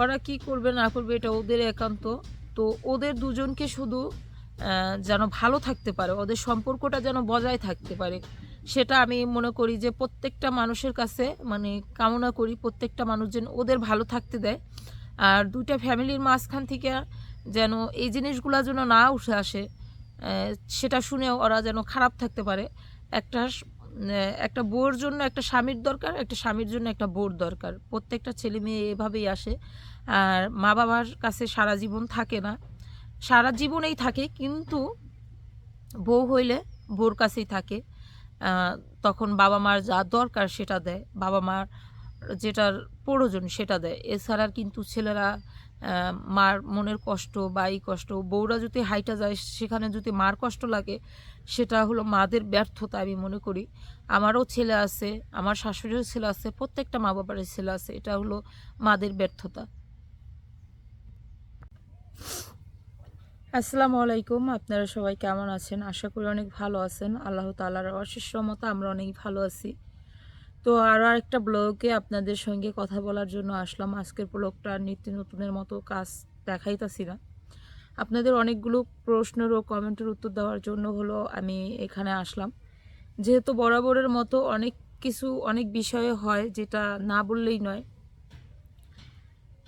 ওরা কি করবে, না করবে, এটা ওদের একান্ত। তো ওদের দুজনকে শুধু যেন ভালো থাকতে পারে, ওদের সম্পর্কটা যেন বজায় থাকতে পারে। সেটা আমি মনে করি যে প্রত্যেকটা মানুষের কাছে মানে কামনা করি প্রত্যেকটা মানুষ যেন ওদের ভালো থাকতে দেয়। আর দুইটা ফ্যামিলির মাঝখান থেকে যেন এই জিনিসগুলো যেন না উঠে আসে সেটা শুনে ওরা যেন খারাপ থাকতে পারে। একটা একটা বউর জন্য একটা স্বামীর দরকার, একটা স্বামীর জন্য একটা বউর দরকার। প্রত্যেকটা ছেলে মেয়ে এভাবেই আসে। আর মা বাবার কাছে সারা জীবন থাকে না। সারা জীবনেই থাকে, কিন্তু বউ হইলে বউর কাছেই থাকে। তখন বাবা মার যা দরকার সেটা দেয়। বাবা মার যেটার প্রয়োজন সেটা দেয়। এছাড়া কিন্তু ছেলেরা মার মনের কষ্ট বা এই কষ্ট, বউরা যদি হাইটা যায়, সেখানে যদি মার কষ্ট লাগে, সেটা হলো মাদের ব্যর্থতা আমি মনে করি। আমারও ছেলে আছে, আমার শাশুড়িরও ছেলে আছে, প্রত্যেকটা মা বাবার ছেলে আছে, এটা হলো মাদের ব্যর্থতা। আসসালামু আলাইকুম, আপনারা সবাই কেমন আছেন? আশা করি অনেক ভালো আছেন। আল্লাহ তালার অশেষ মতো আমরা অনেক ভালো আছি। তো আরও আরেকটা ব্লগে আপনাদের সঙ্গে কথা বলার জন্য আসলাম। আজকের ব্লগটা নিত্য নতুনের মতো কাজ দেখাইতাছি না। আপনাদের অনেকগুলো প্রশ্নের ও কমেন্টের উত্তর দেওয়ার জন্য হলো আমি এখানে আসলাম। যেহেতু বরাবরের মতো অনেক কিছু, অনেক বিষয়ে হয় যেটা না বললেই নয়।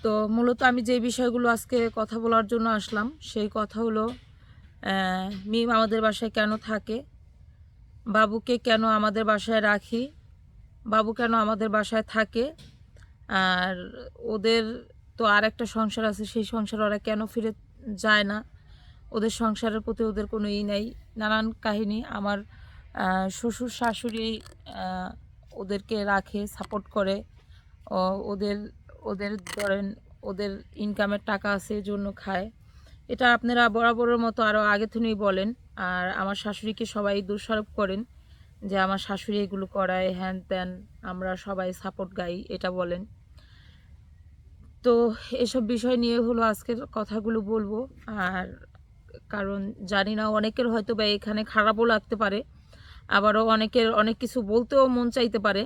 তো মূলত আমি যে বিষয়গুলো আজকে কথা বলার জন্য আসলাম, সেই কথা হলো মিম আমাদের বাসায় কেন থাকে? বাবুকে কেন আমাদের বাসায় রাখি? বাবু কেন আমাদের বাসায় থাকে? আর ওদের তো আর একটা সংসার আছে, সেই সংসার ওরা কেন ফিরে যায় না? ওদের সংসারের প্রতি ওদের কোনো ই নাই। নানান কাহিনী আমার শ্বশুর শাশুড়ি ওদেরকে রাখে সাপোর্ট করে। ওদের ওদের ধরেন ওদের ইনকামের টাকা আছে জন্য খায়। এটা আপনারা বরাবরের মতো আরও আগে থেকেই বলেন। আর আমার শাশুড়িকে সবাই দোষারোপ করেন। যে আমার শাশুড়ি এগুলো করায়, হ্যান ত্যান, আমরা সবাই সাপোর্ট গাই, এটা বলেন। তো এসব বিষয় নিয়ে হলো আজকের কথাগুলো বলব। আর কারণ জানি না, অনেকের হয়তো বা এখানে খারাপও লাগতে পারে, আবারও অনেকের অনেক কিছু বলতেও মন চাইতে পারে।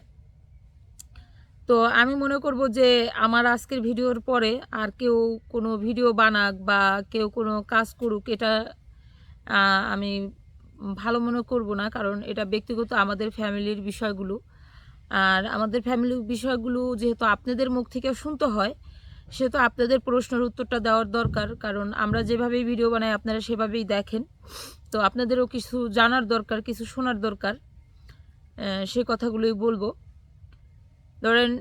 তো আমি মনে করব যে আমার আজকের ভিডিওর পরে আর কেউ কোনো ভিডিও বানাক বা কেউ কোনো কাজ করুক, এটা আমি ভালো মনে করব না, কারণ এটা ব্যক্তিগত আমাদের ফ্যামিলির বিষয়গুলো। আর আমাদের ফ্যামিলির বিষয়গুলো যেহেতু আপনাদের মুখ থেকে শুনতে হয়, সেহেতু আপনাদের প্রশ্নের উত্তরটা দেওয়ার দরকার। কারণ আমরা যেভাবেই ভিডিও বানাই, আপনারা সেভাবেই দেখেন। তো আপনাদেরও কিছু জানার দরকার, কিছু শোনার দরকার সে কথাগুলোই বলব। ধরেন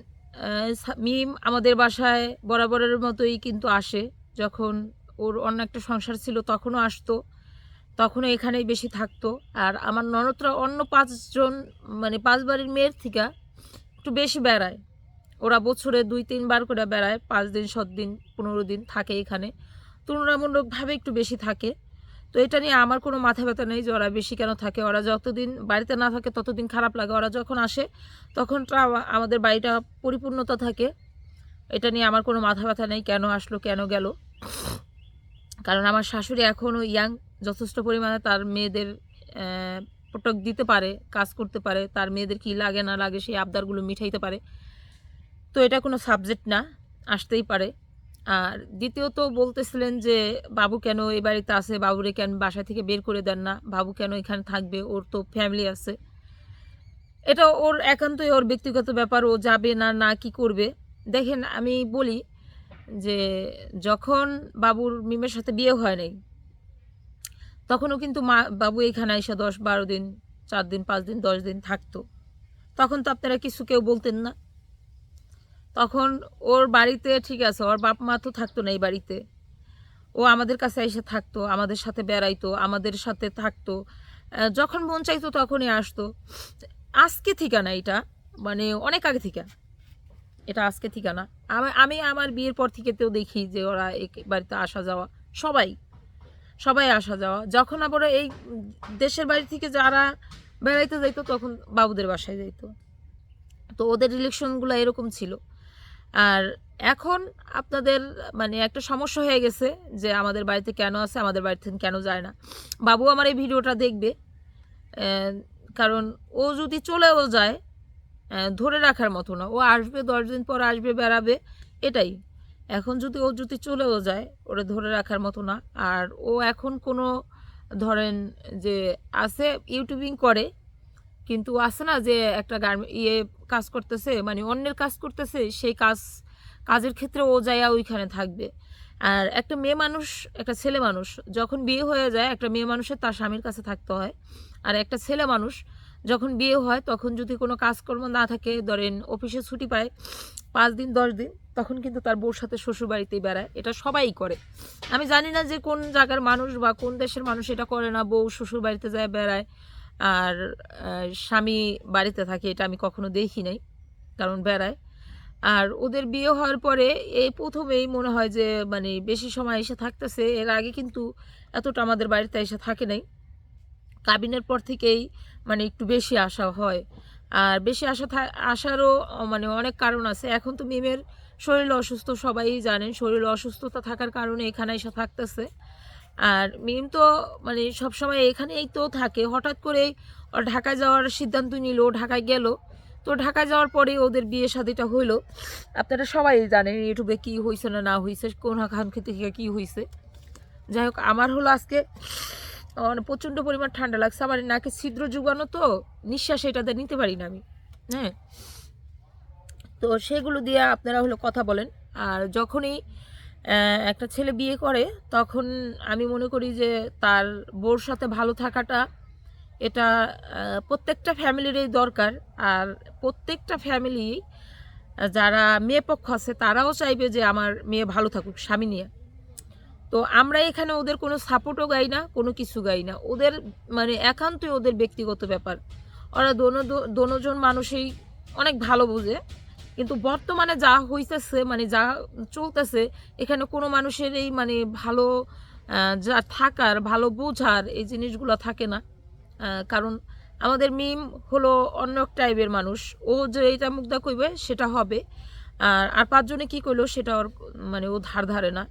মিম আমাদের বাসায় বরাবরের মতোই কিন্তু আসে। যখন ওর অন্য একটা সংসার ছিল, তখনও আসতো। তখনও এখানেই বেশি থাকতো। আর আমার ননদরা অন্য পাঁচজন মানে পাঁচ বাড়ির মেয়ের থেকে একটু বেশি বেড়ায়। ওরা বছরে দুই তিনবার করে বেড়ায়, পাঁচ দিন, সাত দিন, পনেরো দিন থাকে এখানে। তুলনামূলকভাবে একটু বেশি থাকে। তো এটা নিয়ে আমার কোনো মাথা ব্যথা নেই যে ওরা বেশি কেন থাকে। ওরা যতদিন বাড়িতে না থাকে ততদিন খারাপ লাগে। ওরা যখন আসে, তখন আমাদের বাড়িটা পরিপূর্ণতা থাকে। এটা নিয়ে আমার কোনো মাথা ব্যথা নেই কেন আসলো, কেন গেল। কারণ আমার শাশুড়ি এখনও ইয়াং যথেষ্ট পরিমাণে তার মেয়েদের প্রোটেক্ট দিতে পারে, কাজ করতে পারে, তার মেয়েদের কি লাগে না লাগে সেই আবদারগুলো মিঠাইতে পারে। তো এটা কোনো সাবজেক্ট না, আসতেই পারে। আর দ্বিতীয়ত বলতেছিলেন যে, বাবু কেন এই বাড়িতে আসে বাবুরে কেন বাসা থেকে বের করে দেন না? বাবু কেন এখানে থাকবে? ওর তো ফ্যামিলি আছে। এটা ওর একান্তই ওর ব্যক্তিগত ব্যাপার, ও যাবে না না কি করবে? দেখেন, আমি বলি যে যখন বাবুর মিমের সাথে বিয়ে হয় নাই, তখনও কিন্তু মা, বাবু এখানে এসে দশ বারো দিন, চার দিন, পাঁচ দিন, দশ দিন থাকতো। তখন তো আপনারা কিছু কেউ বলতেন না। তখন ওর বাড়িতে, ঠিক আছে, ওর বাপ মা তো থাকতো না এই বাড়িতে। ও আমাদের কাছে এসে থাকতো, আমাদের সাথে বেড়াইতো, আমাদের সাথে থাকতো। যখন মন চাইতো তখনই আসতো। আজকে ঠিকানা এটা মানে অনেক আগে থেকে। এটা আজকে ঠিকানা। আমি আমি আমার বিয়ের পর থেকে তো দেখি যে ওরা এই বাড়িতে আসা যাওয়া, সবাই সবাই আসা যাওয়া। যখন আবার এই দেশের বাড়ি থেকে যারা বেড়াইতে যাইতো, তখন বাবুদের বাসায় যাইতো। তো ওদের রিলেকশনগুলো এরকম ছিল। আর এখন আপনাদের মানে একটা সমস্যা হয়ে গেছে যে আমাদের বাড়িতে কেন আছে, আমাদের বাড়িতে কেন যায় না। বাবু আমার এই ভিডিওটা দেখবে। কারণ ও যদি চলেও যায় ধরে রাখার মতো না। ও আসবে, দশ দিন পর আসবে, বেড়াবে, এটাই। এখন যদি ও যদি চলেও যায়, ওরা ধরে রাখার মতো না। আর ও এখন কোনো, ধরেন যে আছে, ইউটিউবিং করে, কিন্তু আছে না যে একটা ইয়ে কাজ করতেছে মানে অন্যের কাজ করতেছে, সেই কাজ, কাজের ক্ষেত্রে ও যাইয়া ওইখানে থাকবে। আর একটা মেয়ে মানুষ, একটা ছেলে মানুষ, যখন বিয়ে হয়ে যায়, একটা মেয়ে মানুষের তার স্বামীর কাছে থাকতে হয়। আর একটা ছেলে মানুষ যখন বিয়ে হয়, তখন যদি কোনো কাজকর্ম না থাকে, ধরেন অফিসে ছুটি পায়, পাঁচ দিন, দশ দিন, তখন কিন্তু তার বউর সাথে শ্বশুর বাড়িতেই বেড়ায়। এটা সবাই করে। আমি জানি না যে কোন জায়গার মানুষ বা কোন দেশের মানুষ এটা করে না, বউ শ্বশুর বাড়িতে যায়, বেড়ায়, আর স্বামী বাড়িতে থাকে, এটা আমি কখনো দেখি নাই, কারণ বেড়ায়। আর ওদের বিয়ে হওয়ার পরে এই প্রথমেই মনে হয় যে মানে বেশি সময় এসে থাকতেছে, এর আগে কিন্তু এতটা আমাদের বাড়িতে এসে থাকে নাই। কাবিনের পর থেকেই মানে একটু বেশি আসা হয়। আর বেশি থা- আসারও মানে অনেক কারণ আছে। এখন তো মিমের শরীর অসুস্থ সবাই জানেন শরীর অসুস্থতা থাকার কারণে এখানে এসে থাকতেছে। আর মিম তো মানে সবসময় এখানেই তো থাকে। হঠাৎ করে ঢাকায় যাওয়ার সিদ্ধান্ত নিল ঢাকায় গেল। তো ঢাকায় যাওয়ার পরে ওদের বিয়ে শাদিটা হইল। আপনারা সবাই জানেন ইউটিউবে কী হয়েছে না না হয়েছে কোন খান থেকে কী হয়েছে যাই হোক, আমার হলো আজকে মানে প্রচণ্ড পরিমাণ ঠান্ডা লাগছে। আমার নাকে ছিদ্র যুগানো তো, নিঃশ্বাস এটাতে নিতে পারি না আমি। হ্যাঁ? তো সেগুলো দিয়ে আপনারা হলো কথা বলেন। আর যখনই একটা ছেলে বিয়ে করে, তখন আমি মনে করি যে তার বোর সাথে ভালো থাকাটা এটা প্রত্যেকটা ফ্যামিলিরই দরকার। আর প্রত্যেকটা ফ্যামিলি, যারা মেয়ে পক্ষ আছে, তারাও চাইবে যে আমার মেয়ে ভালো থাকুক, স্বামী নিয়ে। তো আমরা এখানে ওদের কোনো সাপোর্টও গাই না, কোনো কিছু গাই না। ওদের মানে একান্তই ওদের ব্যক্তিগত ব্যাপার। ওরা দোনো দোনোজন মানুষই অনেক ভালো বোঝে। কিন্তু বর্তমানে যা হইতেছে মানে যা চলতেছে, এখানে কোনো মানুষের এই মানে ভালো যা থাকার, ভালো বোঝার এই জিনিসগুলো থাকে না। কারণ আমাদের মিম হলো অন্য এক টাইপের মানুষ। ও যে এটা মুগ্ধা কইবে সেটা হবে। আর আর পাঁচজনে কী করল সেটা ওর মানে ও ধার ধারে না।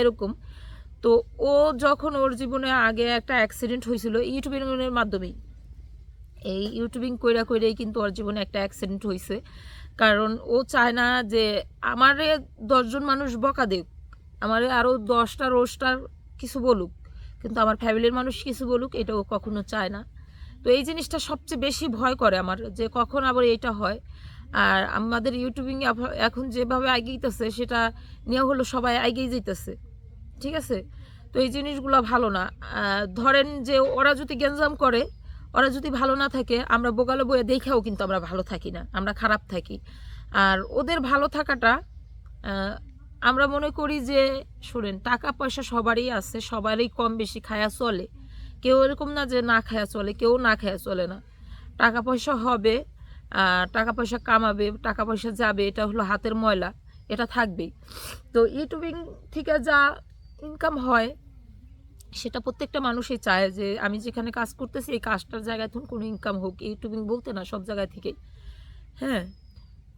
এরকম। তো ও যখন ওর জীবনে আগে একটা অ্যাক্সিডেন্ট হয়েছিল ইউটিউবিংয়ের মাধ্যমেই। এই ইউটিউবিং কইরা কইরাই কিন্তু ওর জীবনে একটা অ্যাক্সিডেন্ট হয়েছে কারণ ও চায় না যে আমারে দশজন মানুষ বকা দেখ আমারে আরও দশটা রোস্টার কিছু বলুক। কিন্তু আমার ফ্যামিলির মানুষ কিছু বলুক, এটা ও কখনো চায় না। তো এই জিনিসটা সবচেয়ে বেশি ভয় করে আমার, যে কখন আবার এটা হয়। আর আমাদের ইউটিউবিং এখন যেভাবে এগিয়েতেছে সেটা নিয়ে হলো সবাই এগিয়ে যেতেছে ঠিক আছে? তো এই জিনিসগুলো ভালো না। ধরেন যে ওরা যদি গ্যাঞ্জাম করে, ওরা যদি ভালো না থাকে, আমরা বোকালো বইয়ে দেখেও কিন্তু আমরা ভালো থাকি না, আমরা খারাপ থাকি। আর ওদের ভালো থাকাটা আমরা মনে করি যে, শোনেন, টাকা পয়সা সবারই আছে, সবারই কম বেশি খায়া চলে। কেউ এরকম না যে না খায়া চলে, কেউ না খায়া চলে না। টাকা পয়সা হবে টাকা পয়সা কামাবে টাকা পয়সা যাবে, এটা হলো হাতের ময়লা, এটা থাকবেই। তো ইউটিউবিং থেকে যা ইনকাম হয়, সেটা প্রত্যেকটা মানুষই চায় যে আমি যেখানে কাজ করতেছি, এই কাজটার জায়গায় তখন কোনো ইনকাম হোক, ইউটিউবিং বলতে না, সব জায়গা থেকেই। হ্যাঁ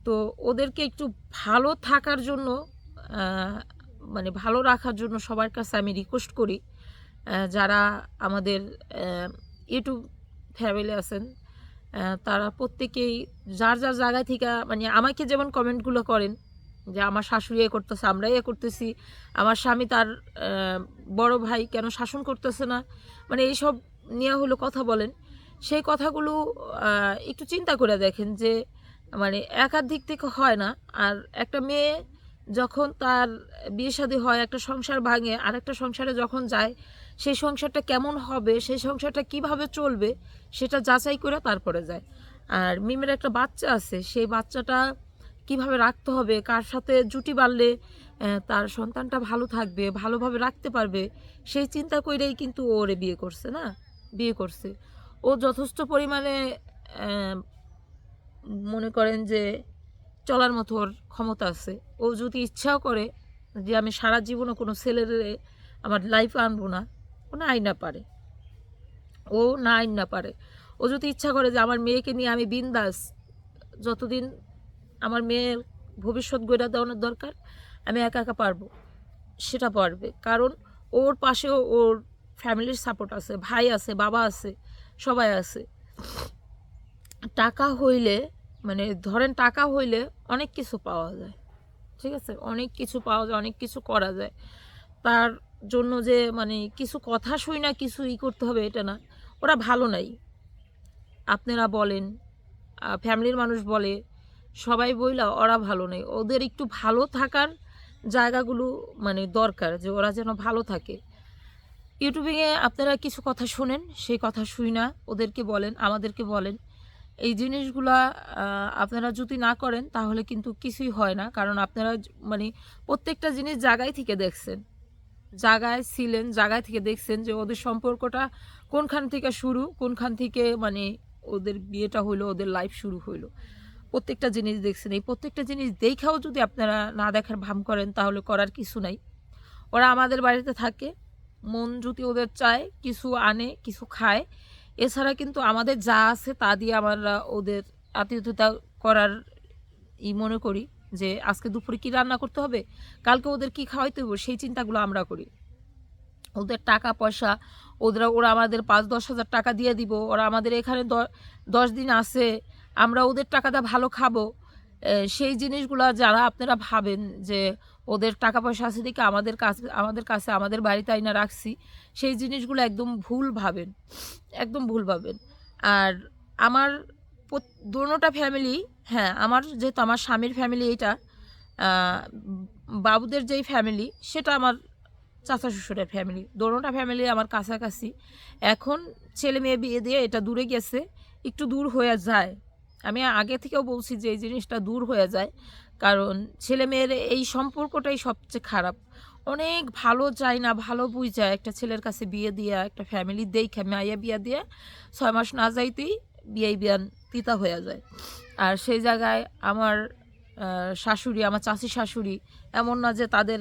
তো ওদেরকে একটু ভালো থাকার জন্য মানে ভালো রাখার জন্য সবার কাছে আমি রিকোয়েস্ট করি যারা আমাদের ইউটিউব ফ্যামিলি আছেন তারা প্রত্যেকেই যার যার জায়গা থেকে মানে আমাকে যেমন কমেন্টগুলো করেন যে আমার শাশুড়ি এ করতেছে আমরা এ করতেছি, আমার স্বামী তার বড় ভাই কেন শাসন করতেছে না? মানে এইসব নিয়ে হলো কথা বলেন। সেই কথাগুলো একটু চিন্তা করে দেখেন যে মানে একাধিক থেকে হয় না। আর একটা মেয়ে যখন তার বিয়ে শাদী হয়, একটা সংসার ভাঙে আর একটা সংসারে যখন যায় সেই সংসারটা কেমন হবে, সেই সংসারটা কীভাবে চলবে, সেটা যাচাই করে তারপরে যায়। আর মিমের একটা বাচ্চা আছে, সেই বাচ্চাটা কীভাবে রাখতে হবে, কার সাথে জুটি বাড়লে তার সন্তানটা ভালো থাকবে, ভালোভাবে রাখতে পারবে, সেই চিন্তা করেই কিন্তু ওরে বিয়ে করছে না? বিয়ে করছে। ও যথেষ্ট পরিমাণে মনে করেন যে চলার মতো ওর ক্ষমতা আছে। ও যদি ইচ্ছাও করে যে আমি সারা জীবনও কোনো ছেলের, আমার লাইফে আনব না ও না পারে। ও না আইন না পারে। ও যদি ইচ্ছা করে যে আমার মেয়েকে নিয়ে আমি বিন্দাস যতদিন আমার মেয়ের ভবিষ্যৎ গড়ে দেওয়ানোর দরকার, আমি একা একা পারব, সেটা পারবে। কারণ ওর পাশেও ওর ফ্যামিলির সাপোর্ট আছে, ভাই আছে, বাবা আছে, সবাই আছে। টাকা হইলে মানে ধরেন টাকা হইলে অনেক কিছু পাওয়া যায়, ঠিক আছে? অনেক কিছু পাওয়া যায়, অনেক কিছু করা যায়। তার জন্য যে মানে কিছু কথা শুই না, কিছু ই করতে হবে এটা না। ওরা ভালো নাই। আপনারা বলেন ফ্যামিলির মানুষ বলে, সবাই বইলা ওরা ভালো নেই। ওদের একটু ভালো থাকার জায়গাগুলো মানে দরকার, যে ওরা যেন ভালো থাকে। ইউটিউবিংয়ে আপনারা কিছু কথা শোনেন, সেই কথা শুই না। ওদেরকে বলেন, আমাদেরকে বলেন। এই জিনিসগুলা আপনারা যদি না করেন, তাহলে কিন্তু কিছুই হয় না। কারণ আপনারা মানে প্রত্যেকটা জিনিস জায়গায় থেকে দেখছেন। জায়গায় ছিলেন, জায়গায় থেকে দেখছেন যে ওদের সম্পর্কটা কোনখান থেকে শুরু, কোনখান থেকে মানে ওদের বিয়েটা হইল, ওদের লাইফ শুরু হইল। প্রত্যেকটা জিনিস দেখছেন। এই প্রত্যেকটা জিনিস দেখাও যদি আপনারা না দেখার ভাম করেন, তাহলে করার কিছু নাই। ওরা আমাদের বাড়িতে থাকে, মন যদি ওদের চায়, কিছু আনে, কিছু খায়। এছাড়া কিন্তু আমাদের যা আছে তা দিয়ে আমরা ওদের আতিথ্যতা করার ই মনে করি। যে আজকে দুপুরে কি রান্না করতে হবে? কালকে ওদের কি খাওয়াইতে হবে সেই চিন্তাগুলো আমরা করি। ওদের টাকা, পয়সা, ওদের, ওরা আমাদের পাঁচ, দশ হাজার টাকা দিয়ে দিব। ওরা আমাদের এখানে দশ দিন আসে আমরা ওদের টাকাটা ভালো খাব। সেই জিনিসগুলো যারা আপনারা ভাবেন যে ওদের টাকা, পয়সা আছে দিকে আমাদের কাছে আমাদের কাছে, আমাদের বাড়িতে আইনা রাখছি, সেই জিনিসগুলো একদম ভুল ভাবেন। একদম ভুল ভাবেন। আর আমার দোনোটা ফ্যামিলি হ্যাঁ আমার যেহেতু আমার স্বামীর ফ্যামিলি এটা বাবুদের যেই ফ্যামিলি সেটা আমার চাচা শ্বশুরের ফ্যামিলি দোনোটা ফ্যামিলি আমার কাছাকাছি। এখন ছেলে মেয়ে বিয়ে দিয়ে এটা দূরে গেছে, একটু দূর হয়ে যায়। আমি আগে থেকেও বলছি যে এই জিনিসটা দূর হয়ে যায়, কারণ ছেলে মেয়ের এই সম্পর্কটাই সবচেয়ে খারাপ। অনেক ভালো চাই না, ভালো বুঝ যায় একটা ছেলের কাছে বিয়ে দিয়া, একটা ফ্যামিলি দেখে, মাইয়া বিয়া দিয়ে, ছয় মাস না যাইতেই বিয়ে বিয়ান তিতা হয়ে যায়। আর সেই জায়গায় আমার শাশুড়ি, আমার চাষি শাশুড়ি এমন না যে তাদের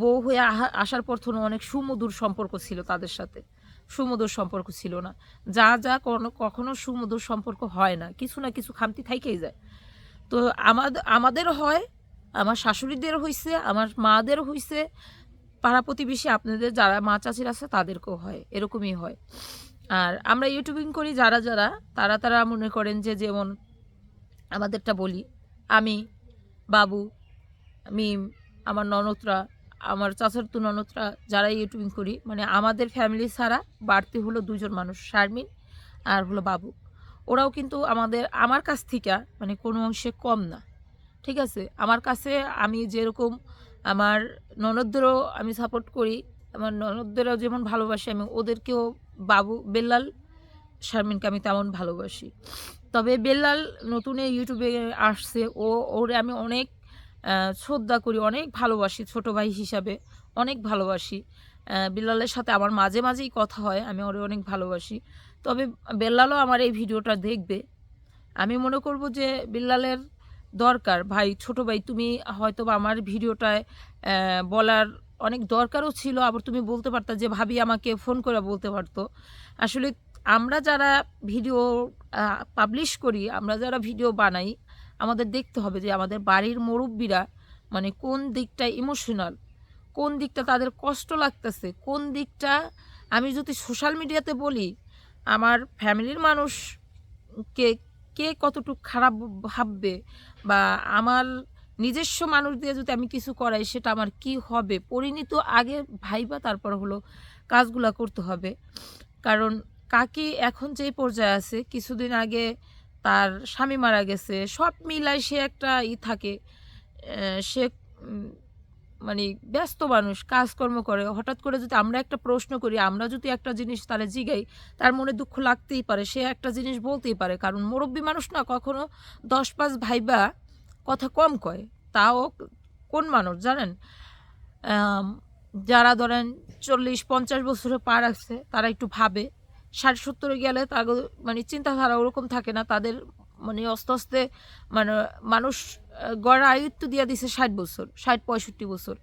বউ হয়ে আসার পর থেকে অনেক সুমধুর সম্পর্ক ছিল তাদের সাথে। সুমধুর সম্পর্ক ছিল না। যা যা কখনো সুমধুর সম্পর্ক হয় না। কিছু না কিছু খামতি থাইকেই যায়। তো আমাদের আমাদের হয়, আমার শাশুড়িদের হইছে, আমার মাদের হইছে। পাড়া প্রতিবেশী আপনাদের, যারা মা চাচির আছে তাদেরকেও হয়, এরকমই হয়। আর আমরা ইউটিউবিং করি যারা যারা, তারা তারা মনে করেন যে যেমন আমাদেরটা বলি, আমি, বাবু, মিম, আমার ননদরা, আমার চাচারতু ননদরা যারা ইউটিউবিং করি মানে আমাদের ফ্যামিলি ছাড়া বাড়তি হলো দুজন মানুষ, শারমিন আর হলো বাবু। ওরাও কিন্তু আমাদের, আমার কাছ থেকে মানে কোনো অংশে কম না, ঠিক আছে? আমার কাছে আমি যেরকম আমার ননদদেরও আমি সাপোর্ট করি আমার ননদদেরও যেমন ভালোবাসি, আমি ওদেরকেও বাবু বেল্লাল শারমিনকে আমি তেমন ভালোবাসি। তবে বেল্লাল নতুন ইউটিউবে আসছে, ও, ওরে আমি অনেক শ্রদ্ধা করি, অনেক ভালোবাসি ছোট ভাই হিসাবে, অনেক ভালোবাসি। বিল্লালের সাথে আমার মাঝে মাঝেই কথা হয়, আমি ওরে অনেক ভালোবাসি। তবে বেল্লালও আমার এই ভিডিওটা দেখবে। আমি মনে করব যে বিল্লালের দরকার, ভাই, ছোট ভাই, তুমি হয়তো আমার ভিডিওটায় বলার অনেক দরকারও ছিল, আবার তুমি বলতে পারতা যে ভাবি আমাকে ফোন করে বলতে পারতো। আসলে আমরা যারা ভিডিও পাবলিশ করি, আমরা যারা ভিডিও বানাই, আমাদের দেখতে হবে যে আমাদের বাড়ির মুরব্বীরা মানে কোন দিকটা ইমোশনাল কোন দিকটা তাদের কষ্ট লাগতেছে, কোন দিকটা, আমি যদি সোশ্যাল মিডিয়াতে বলি, আমার ফ্যামিলির মানুষকে কে কতটুকু খারাপ ভাববে বা আমার নিজস্ব মানুষ দিয়ে যদি আমি কিছু করাই, সেটা আমার কি হবে? পরিণত আগে ভাইবা, তারপর হলো কাজগুলা করতে হবে। কারণ কাকি এখন যে পর্যায়ে আছে, কিছুদিন আগে তার স্বামী মারা গেছে, সব মিলায় সে একটা ই থাকে সে মানে ব্যস্ত মানুষ, কাজকর্ম করে। হঠাৎ করে যদি আমরা একটা প্রশ্ন করি, আমরা যদি একটা জিনিস তারা জিগাই, তার মনে দুঃখ লাগতেই পারে, সে একটা জিনিস বলতেই পারে। কারণ মুরব্বী মানুষ না, কখনো দশ পাঁচ ভাইবা কথা কম কয়, তাও কোন মানুষ জানেন? যারা ধরেন চল্লিশ, পঞ্চাশ বছরে পা রাখছে তারা একটু ভাবে। ষাট, সত্তরে গেলে তাদের মানে চিন্তাধারা ওরকম থাকে না, তাদের মানে আস্তে আস্তে মানে মানুষ গড় আয়ুত্ব দিয়ে দিছে ষাট বছর, ষাট, পঁয়ষট্টি বছর।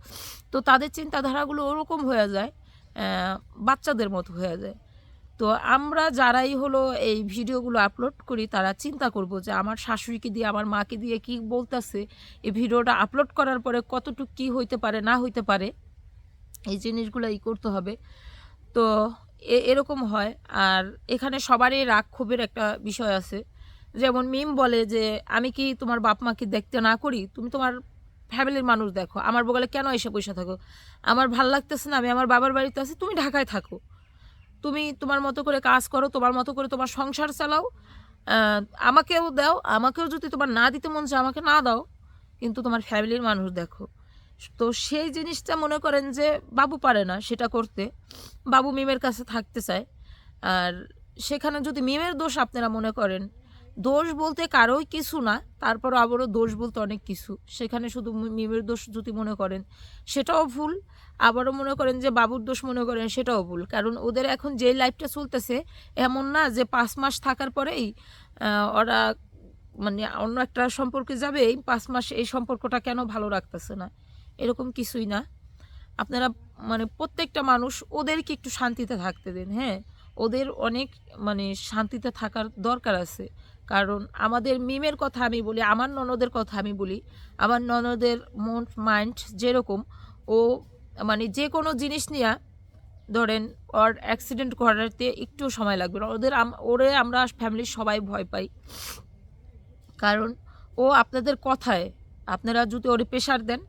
তো তাদের চিন্তাধারাগুলো ওরকম হয়ে যায় বাচ্চাদের মতো হয়ে যায়। তো আমরা যারাই হলো এই ভিডিওগুলো আপলোড করি, তারা চিন্তা করব যে আমার শাশুড়িকে দিয়ে, আমার মাকে দিয়ে কি বলতেছে? এই ভিডিওটা আপলোড করার পরে কতটুকু কী হইতে পারে, না হইতে পারে, এই জিনিসগুলো ই করতে হবে। তো এরকম হয়। আর এখানে সবারই রাগ ক্ষোভের একটা বিষয় আছে। যেমন মিম বলে যে, আমি কি তোমার বাপ মাকে দেখতে না করি? তুমি তোমার ফ্যামিলির মানুষ দেখো। আমার বগলে কেন এসে পয়সা থাকো? আমার ভালো লাগতেছে না, আমি আমার বাবার বাড়িতে আছি, তুমি ঢাকায় থাকো। তুমি তোমার মতো করে কাজ করো, তোমার মতো করে তোমার সংসার চালাও। আমাকেও দাও, আমাকেও যদি তোমার না দিতে মন চায় আমাকে না দাও, কিন্তু তোমার ফ্যামিলির মানুষ দেখো। তো সেই জিনিসটা মনে করেন যে বাবু পারে না সেটা করতে। বাবু মিমের কাছে থাকতে চায়। আর সেখানে যদি মিমের দোষ আপনারা মনে করেন দোষ বলতে কারোই কিছু না তারপর আবারও দোষ বলতে অনেক কিছু। সেখানে শুধু মিমের দোষ যদি মনে করেন, সেটাও ভুল। আবারও মনে করেন যে বাবুর দোষ মনে করেন, সেটাও ভুল। কারণ ওদের এখন যে লাইফটা চলতেছে, এমন না যে পাঁচ মাস থাকার পরেই ওরা মানে অন্য একটা সম্পর্কে যাবে, এই পাঁচ মাস এই সম্পর্কটা কেন ভালো রাখতেছে না? এরকম কিছুই না। আপনারা মানে প্রত্যেকটা মানুষ ওদেরকে একটু শান্তিতে থাকতে দিন হ্যাঁ? ওদের অনেক মানে শান্তিতে থাকার দরকার আছে। কারণ আমাদের মিমের কথা আমি বলি, আমার ননদের কথা আমি বলি, আমার ননদের মন মাইন্ড যেরকম, ও মানে যে কোনো জিনিস নিয়ে ধরেন ওর অ্যাক্সিডেন্ট করাতে একটু সময় লাগবে। না ওদের ওরে আমরা ফ্যামিলির সবাই ভয় পাই। কারণ ও আপনাদের কথায়, আপনারা যদি ওরে প্রেশার দেন,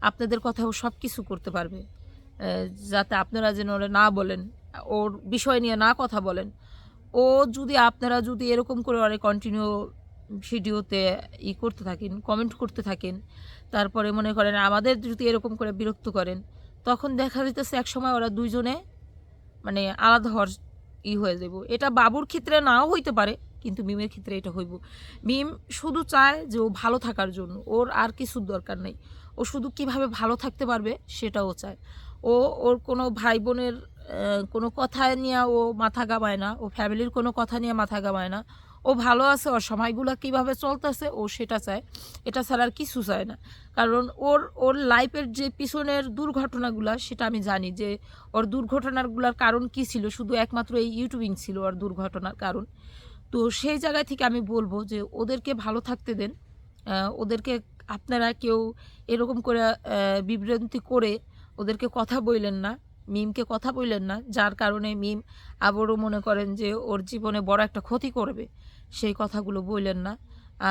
আপনাদের কথায় ও সব কিছু করতে পারবে। যাতে আপনারা যেন ওরে না বলেন, ওর বিষয় নিয়ে না কথা বলেন। ও যদি, আপনারা যদি এরকম করে ওরে কন্টিনিউ ভিডিওতে ই করতে থাকেন কমেন্ট করতে থাকেন, তারপরে মনে করেন আমাদের যদি এরকম করে বিরক্ত করেন, তখন দেখা যেতেছে এক সময় ওরা দুইজনে মানে আলাদা হওয়ার ই হয়ে যাব এটা বাবুর ক্ষেত্রে নাও হইতে পারে, কিন্তু মিমের ক্ষেত্রে এটা হইব। মিম শুধু চায় যে ও ভালো থাকার জন্য, ওর আর কিছুর দরকার নেই। ও শুধু কীভাবে ভালো থাকতে পারবে সেটাও চায়। ও, ওর কোনো ভাই বোনের কোনো কথা নিয়ে ও মাথা গামায় না, ও ফ্যামিলির কোনো কথা নিয়ে মাথা গামায় না। ও ভালো আছে, ওর সময়গুলো কীভাবে চলতেছে, ও সেটা চায়। এটা ছাড়া আর কিছু চায় না। কারণ ওর ওর লাইফের যে পিছনের দুর্ঘটনাগুলো, সেটা আমি জানি যে ওর দুর্ঘটনাগুলোর কারণ কি ছিল, শুধু একমাত্র এই ইউটিউবিং ছিল ওর দুর্ঘটনার কারণ। তো সেই জায়গা থেকে আমি বলব যে ওদেরকে ভালো থাকতে দেন। ওদেরকে আপনারা কেউ এরকম করে বিভ্রান্তি করে ওদেরকে কথা বললেন না। মিমকে কথা বললেন না, যার কারণে মিম আবারও মনে করেন যে ওর জীবনে বড় একটা ক্ষতি করবে। সেই কথাগুলো বললেন না।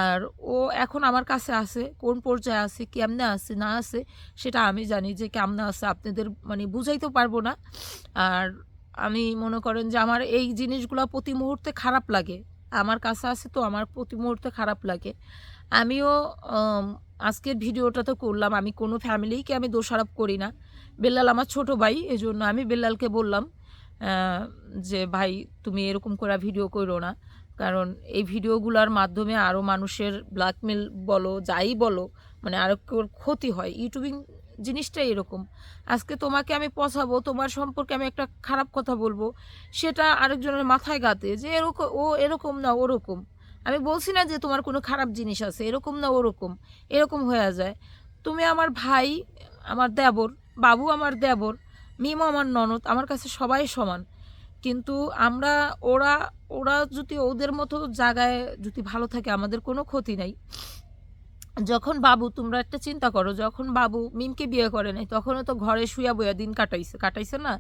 আর ও এখন আমার কাছে আছে, কোন পর্যায়ে আছে, কেমনে আছে, না আছে, সেটা আমি জানি যে কেমনে আছে, আপনাদের মানে বুঝাইতে পারব না। আর আমি মনে করেন যে আমার এই জিনিসগুলো প্রতি মুহূর্তে খারাপ লাগে। আমার কাছে আছে তো আমার প্রতি মুহূর্তে খারাপ লাগে। আমিও আজকের ভিডিওটা তো করলাম। আমি কোনো ফ্যামিলিকে আমি দোষারোপ করি না। বেল্লাল আমার ছোট ভাই এই জন্য আমি বেল্লালকে বললাম যে, ভাই, তুমি এরকম করে ভিডিও করো না। কারণ এই ভিডিওগুলোর মাধ্যমে আরও মানুষের ব্ল্যাকমেল বলো, যাই বলো মানে আরও ক্ষতি হয়। ইউটিউবিং জিনিসটাই এরকম। আজকে তোমাকে আমি পছাবো, তোমার সম্পর্কে আমি একটা খারাপ কথা বলব, সেটা আরেকজনের মাথায় গাতে যে, এরকম, ও এরকম না ওরকম। আমি বলছি না যে, তোমার কোনো খারাপ জিনিস আছে, এরকম না ওরকম। এরকম হয়ে যায়। তুমি আমার ভাই, আমার দেবর বাবু আমার দেবর মিমও আমার ননদ, আমার কাছে সবাই সমান। কিন্তু আমরা, ওরা ওরা যদি ওদের মতো জায়গায় যদি ভালো থাকে, আমাদের কোনো ক্ষতি নাই। যখন বাবু, তোমরা একটা চিন্তা করো, যখন বাবু মিমকে বিয়ে করে নাই, তখনও তো ঘরে শুয়া বইয়া দিন কাটাইছে কাটাইছে না।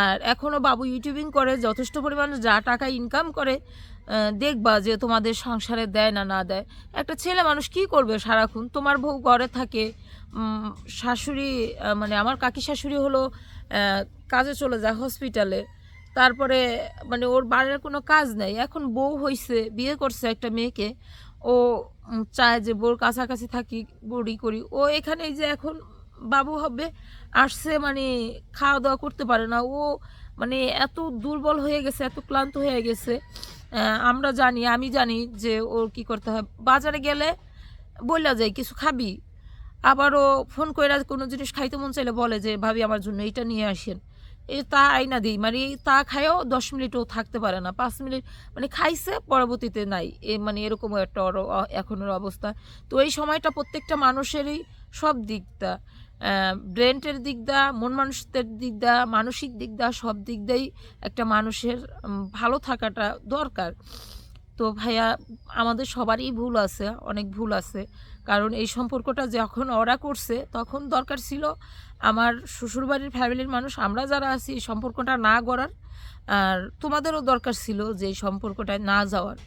আর এখনও বাবু ইউটিউবিং করে, যথেষ্ট পরিমাণে যা টাকা ইনকাম করে দেখবা যে তোমাদের সংসারে দেয় না না দেয়। একটা ছেলে মানুষ কি করবে সারাক্ষণ? তোমার বউ ঘরে থাকে শাশুড়ি মানে আমার কাকি শাশুড়ি হলো কাজে চলে যায় হসপিটালে তারপরে মানে ওর বাড়ির কোনো কাজ নেই। এখন বউ হইছে, বিয়ে করছে একটা মেয়েকে। ও চায় যে বোর কাছাকাছি থাকি বড়ি করি। ও এখানে যে এখন বাবু হবে, আসছে মানে খাওয়া দাওয়া করতে পারে না। ও মানে এত দুর্বল হয়ে গেছে, এত ক্লান্ত হয়ে গেছে। আমরা জানি, আমি জানি যে ওর কি করতে হয়। বাজারে গেলে বললা যায় কিছু খাবি? আবারও ফোন করে কোনো জিনিস খাইতে মন চাইলে বলে যে, ভাবি, আমার জন্য এটা নিয়ে আসেন। এই তা আইনা দিই। মানে তা খায়ও দশ মিনিটও থাকতে পারে না। পাঁচ মিনিট মানে খাইছে, পরবর্তীতে নাই। এ মানে এরকম একটা এখনের অবস্থা। তো এই সময়টা প্রত্যেকটা মানুষেরই সব দিকটা ব্রেনের দিক দা মন মানুষের দিক দা মানসিক দিক দা সব দিক দিয়েই একটা মানুষের ভালো থাকাটা দরকার। তো ভাইয়া, আমাদের সবারই ভুল আছে, অনেক ভুল আছে। কারণ এই সম্পর্কটা যখন ওরা করছে, তখন দরকার ছিল আমার শ্বশুরবাড়ির ফ্যামিলির মানুষ, আমরা যারা আছি, এই সম্পর্কটা না গড়ার। আর তোমাদেরও দরকার ছিল যে এই সম্পর্কটায় না যাওয়ার।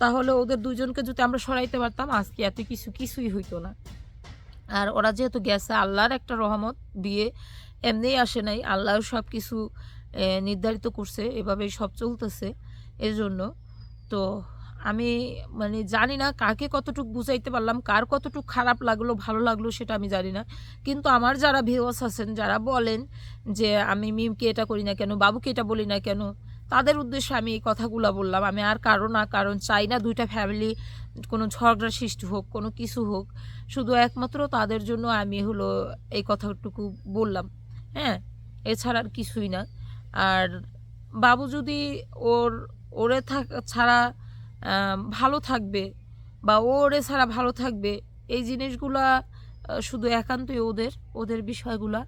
তাহলে ওদের দুজনকে যদি আমরা সরাইতে পারতাম, আজকে এত কিছু কিছুই হইতো না। আর ওরা যেহেতু গেছে, আল্লাহর একটা রহমত, বিয়ে এমনিই আসে নাই, আল্লাহ সব কিছু নির্ধারিত করছে, এভাবেই সব চলতেছে এর জন্য তো আমি মানে জানি না কাকে কতটুকু বুঝাইতে পারলাম, কার কতটুকু খারাপ লাগল, ভালো লাগল সেটা আমি জানি না। কিন্তু আমার যারা ভিউয়ার্স আছেন, যারা বলেন যে আমি মিমকে এটা করি না কেন, বাবুকে এটা বলি না কেন, তাদের উদ্দেশ্যে আমি এই কথাগুলো বললাম। আমি আর কারও না, কারণ চাই না দুইটা ফ্যামিলি কোনো ঝগড়া সৃষ্টি হোক, কোনো কিছু হোক। শুধু একমাত্র তাদের জন্য আমি হলো এই কথাটুকু বললাম। হ্যাঁ এছাড়া আর কিছুই না। আর বাবু যদি ওর ওরে থাক, ছাড়া ভালো থাকবে বা ও ওরে ছাড়া ভালো থাকবে, এই জিনিসগুলা শুধু একান্তই ওদের ওদের বিষয়গুলা।